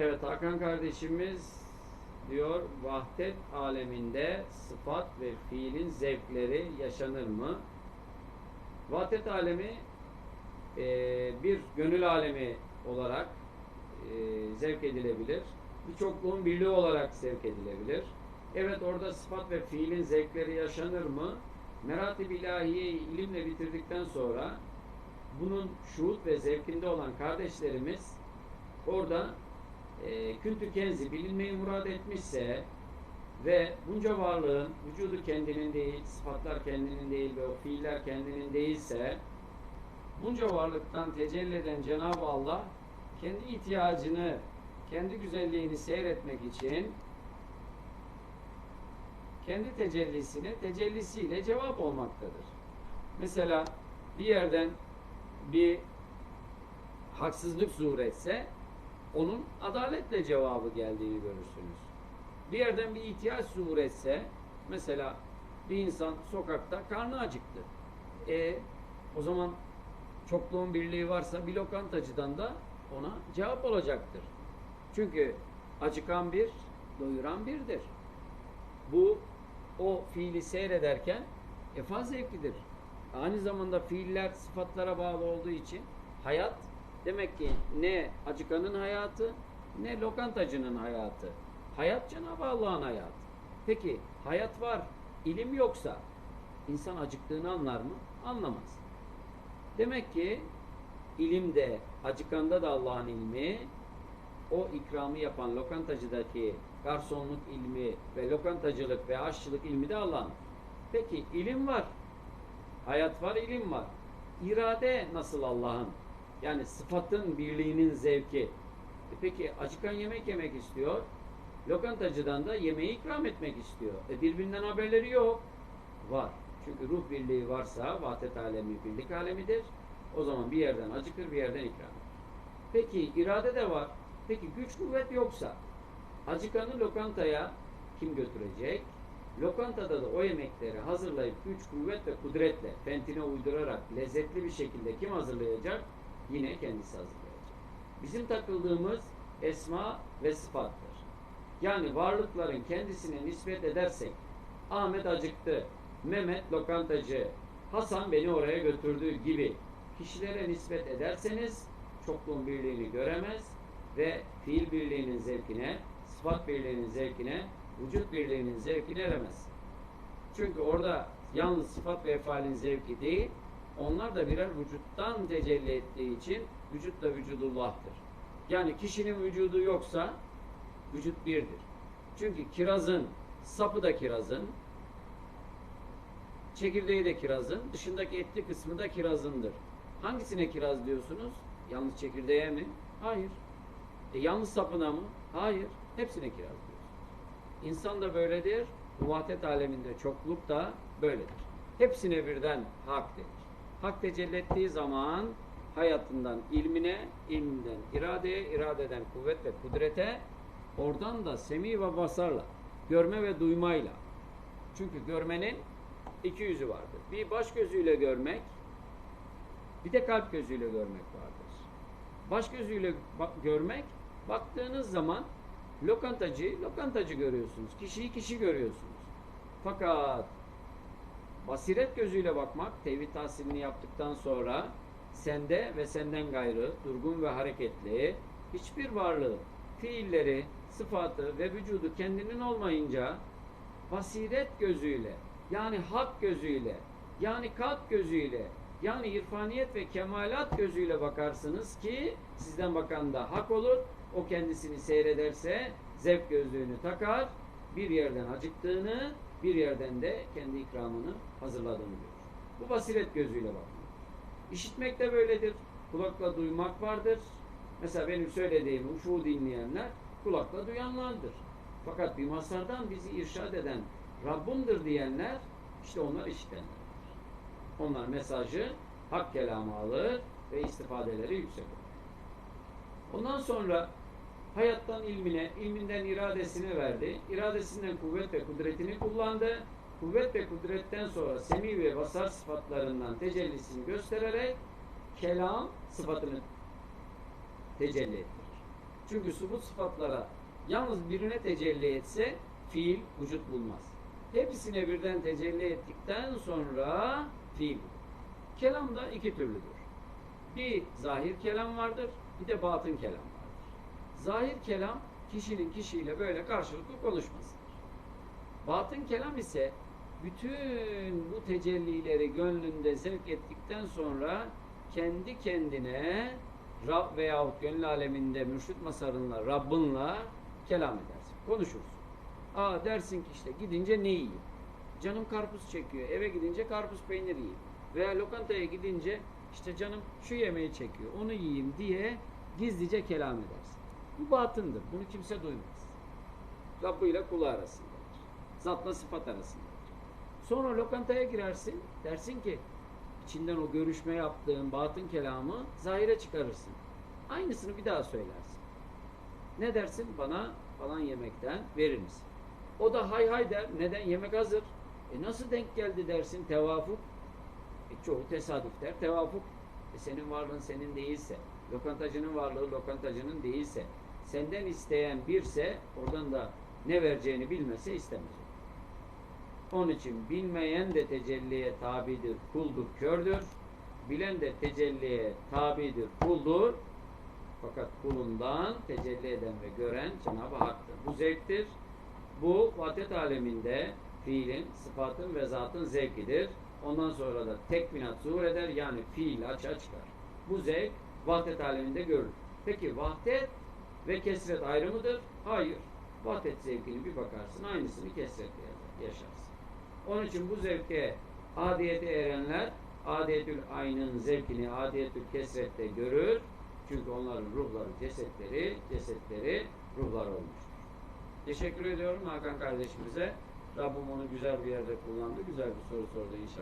Evet Hakan kardeşimiz diyor vahdet aleminde sıfat ve fiilin zevkleri yaşanır mı? Vahdet alemi e, bir gönül alemi olarak e, zevk edilebilir. Bir çokluğun birliği olarak zevk edilebilir. Evet orada sıfat ve fiilin zevkleri yaşanır mı? Meratib ilahiyeyi ilimle bitirdikten sonra bunun şuhut ve zevkinde olan kardeşlerimiz orada e, küntü kenzi bilinmeyi murad etmişse ve bunca varlığın vücudu kendinin değil, sıfatlar kendinin değil ve o fiiller kendinin değilse bunca varlıktan tecelli eden Cenab-ı Allah kendi ihtiyacını, kendi güzelliğini seyretmek için kendi tecellisine tecellisiyle cevap olmaktadır. Mesela bir yerden bir haksızlık zuhur etse onun adaletle cevabı geldiğini görürsünüz. Bir yerden bir ihtiyaç zuhur etse mesela bir insan sokakta karnı acıktı. E o zaman çokluğun birliği varsa bir lokantacıdan da ona cevap olacaktır. Çünkü acıkan bir, doyuran birdir. Bu o fiili seyrederken efal zevkidir. Aynı zamanda fiiller sıfatlara bağlı olduğu için hayat demek ki ne acıkanın hayatı ne lokantacının hayatı. Hayat Cenab-ı Allah'ın hayatı. Peki hayat var, ilim yoksa insan acıktığını anlar mı? Anlamaz. Demek ki ilimde, acıkanda da Allah'ın ilmi, o ikramı yapan lokantacıdaki garsonluk ilmi ve lokantacılık ve aşçılık ilmi de Allah'ın. Peki ilim var. Hayat var, ilim var. İrade nasıl Allah'ın? Yani sıfatın birliğinin zevki. E peki acıkan yemek yemek istiyor. Lokantacıdan da yemeği ikram etmek istiyor. E birbirinden haberleri yok. Var. Çünkü ruh birliği varsa vahdet alemi birlik alemidir. O zaman bir yerden acıkır, bir yerden ikram. Peki irade de var. Peki güç kuvvet yoksa acıkanı lokantaya kim götürecek? Lokantada da o yemekleri hazırlayıp güç, kuvvet ve kudretle fentine uydurarak lezzetli bir şekilde kim hazırlayacak? Yine kendisi hazırlayacak. Bizim takıldığımız esma ve sıfattır. Yani varlıkların kendisine nispet edersek Ahmet acıktı, Mehmet lokantacı, Hasan beni oraya götürdü gibi kişilere nispet ederseniz çokluğun birliğini göremez ve fiil birliğinin zevkine, sıfat birliğinin zevkine, vücut birliğinin zevkine eremez. Çünkü orada yalnız sıfat ve efalin zevki değil, onlar da birer vücuttan tecelli ettiği için vücut da vücudullah'tır. Yani kişinin vücudu yoksa vücut birdir. Çünkü kirazın, sapı da kirazın, çekirdeği de kirazın, dışındaki etli kısmı da kirazındır. Hangisine kiraz diyorsunuz? Yalnız çekirdeğe mi? Hayır. E, yalnız sapına mı? Hayır. Hepsine kiraz diyorsunuz. İnsan da böyledir. Bu vahdet aleminde çokluk da böyledir. Hepsine birden hak denir. Hak tecelli ettiği zaman hayatından ilmine, ilminden iradeye, iradeden kuvvet ve kudrete, oradan da semi ve basarla, görme ve duymayla. Çünkü görmenin iki yüzü vardır. Bir baş gözüyle görmek, bir de kalp gözüyle görmek vardır. Baş gözüyle görmek, baktığınız zaman lokantacı, lokantacı görüyorsunuz. Kişiyi kişi görüyorsunuz. Fakat basiret gözüyle bakmak, tevhid tahsilini yaptıktan sonra sende ve senden gayrı, durgun ve hareketli, hiçbir varlığı, fiilleri, sıfatı ve vücudu kendinin olmayınca basiret gözüyle, yani hak gözüyle, yani kalp gözüyle, yani irfaniyet ve kemalat gözüyle bakarsınız ki sizden bakan da hak olur. O kendisini seyrederse zevk gözlüğünü takar. Bir yerden acıktığını, bir yerden de kendi ikramını hazırladığını görür. Bu basiret gözüyle bakmak. İşitmek de böyledir. Kulakla duymak vardır. Mesela benim söylediğimi uşuğu dinleyenler kulakla duyanlardır. Fakat bir masardan bizi irşad eden Rabbimdir diyenler işte onlar işitenlerdir. Onlar mesajı hak kelamı alır ve istifadeleri yüksek olur. Ondan sonra hayattan ilmine, ilminden iradesine verdi. İradesinden kuvvet ve kudretini kullandı. Kuvvet ve kudretten sonra semi ve basar sıfatlarından tecellisini göstererek kelam sıfatını tecelli ettirir. Çünkü subut sıfatlara yalnız birine tecelli etse fiil vücut bulmaz. Hepsine birden tecelli ettikten sonra fiil. Kelam da iki türlüdür. Bir zahir kelam vardır, bir de batın kelam vardır. Zahir kelam kişinin kişiyle böyle karşılıklı konuşmasıdır. Batın kelam ise bütün bu tecellileri gönlünde sevk ettikten sonra kendi kendine Rab veyahut gönül aleminde mürşit masarınla, Rabbinla kelam edersin, konuşursun. Aa dersin ki işte gidince ne yiyeyim? Canım karpuz çekiyor. Eve gidince karpuz peynir yiyeyim. Veya lokantaya gidince işte canım şu yemeği çekiyor. Onu yiyeyim diye gizlice kelam edersin. Bu batındır. Bunu kimse duymaz. Rabbi ile kulu arasındadır. Zatla sıfat arasındadır. Sonra lokantaya girersin. Dersin ki içinden o görüşme yaptığın batın kelamı zahire çıkarırsın. Aynısını bir daha söylersin. Ne dersin? Bana falan yemekten verir misin? O da hay hay der. Neden? Yemek hazır. E nasıl denk geldi dersin? Tevafuk. E çoğu tesadüf der. Tevafuk. E senin varlığın senin değilse, lokantacının varlığı lokantacının değilse, senden isteyen birse oradan da ne vereceğini bilmese istemez. Onun için bilmeyen de tecelliye tabidir, kuldur, kördür. Bilen de tecelliye tabidir, kuldur. Fakat kulundan tecelli eden ve gören Cenab-ı Hak'tır. Bu zevktir. Bu vahdet aleminde fiilin, sıfatın ve zatın zevkidir. Ondan sonra da tekminat zuhur eder yani fiil açığa çıkar. Bu zevk vahdet aleminde görülür. Peki vahdet ve kesret ayrı mıdır? Hayır. Vahdet zevkini bir bakarsın aynısını kesretle yaşarsın. Onun için bu zevke adiyete erenler adiyetül aynın zevkini adiyetül kesrette görür. Çünkü onların ruhları cesetleri, cesetleri ruhlar olmuştur. Teşekkür ediyorum Hakan kardeşimize. Rabbim onu güzel bir yerde kullandı. Güzel bir soru sordu inşallah.